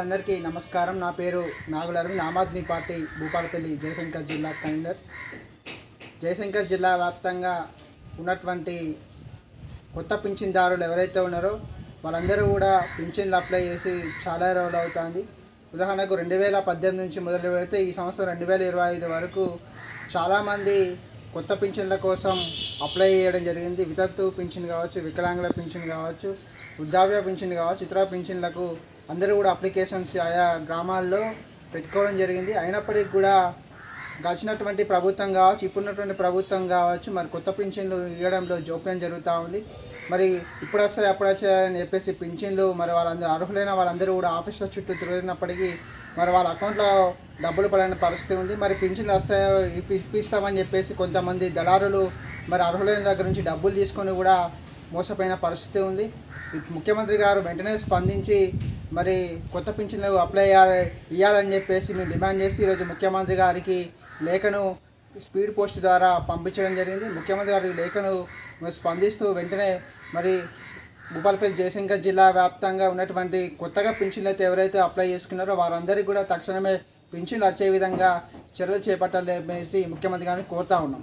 అందరికీ నమస్కారం. నా పేరు నాగుల అరవింద్. ఆమ్ ఆద్మీ పార్టీ భూపాలపల్లి జయశంకర్ జిల్లా కన్వీనర్ జయశంకర్ జిల్లా వ్యాప్తంగా ఉన్నటువంటి కొత్త పింఛన్దారులు ఎవరైతే ఉన్నారో వాళ్ళందరూ కూడా పింఛన్లు అప్లై చేసి చాలా రోజులు అవుతుంది. ఉదాహరణకు రెండు వేల పద్దెనిమిది నుంచి మొదలు పెడితే ఈ సంవత్సరం రెండు వేల ఇరవై ఐదు వరకు చాలామంది కొత్త పింఛన్ల కోసం అప్లై చేయడం జరిగింది. వితత్తు పింఛన్ కావచ్చు వికలాంగుల పింఛన్ కావచ్చు వృద్ధాప్య పింఛన్ కావచ్చు ఇతర పింఛన్లకు అందరూ కూడా అప్లికేషన్స్ ఆయా గ్రామాల్లో పెట్టుకోవడం జరిగింది. అయినప్పటికీ కూడా గడిచినటువంటి ప్రభుత్వం కావచ్చు ఇప్పుడున్నటువంటి ప్రభుత్వం కావచ్చు మరి కొత్త పింఛన్లు ఇవ్వడంలో జోప్యం జరుగుతూ ఉంది. మరి ఇప్పుడు వస్తాయి అప్పుడు వచ్చాయని చెప్పేసి పింఛన్లు మరి వాళ్ళందరూ అర్హులైన వాళ్ళందరూ కూడా ఆఫీసుల చుట్టూ తిరుగుతున్నప్పటికీ మరి వాళ్ళ అకౌంట్లో డబ్బులు పడని పరిస్థితి ఉంది. మరి పింఛన్లు వస్తాయో ఇప్పి ఇప్పిస్తామని చెప్పేసి కొంతమంది దళారులు మరి అర్హులైన దగ్గర నుంచి డబ్బులు తీసుకొని కూడా మోసపోయిన పరిస్థితి ఉంది. ముఖ్యమంత్రి గారు వెంటనే స్పందించి మరి కొత్త పింఛన్లు అప్లై చేయాలి ఇవ్వాలని చెప్పేసి మేము డిమాండ్ చేసి ఈరోజు ముఖ్యమంత్రి గారికి లేఖను స్పీడ్ పోస్ట్ ద్వారా పంపించడం జరిగింది. ముఖ్యమంత్రి గారి లేఖను స్పందిస్తూ వెంటనే మరి భూపాలపల్లి జయశంకర్ జిల్లా వ్యాప్తంగా ఉన్నటువంటి కొత్తగా పింఛన్లు అయితే ఎవరైతే అప్లై చేసుకున్నారో వారందరికీ కూడా తక్షణమే పింఛన్లు వచ్చే విధంగా చర్యలు చేపట్టాలని అనేసి ముఖ్యమంత్రి గారిని కోరుతా ఉన్నాం.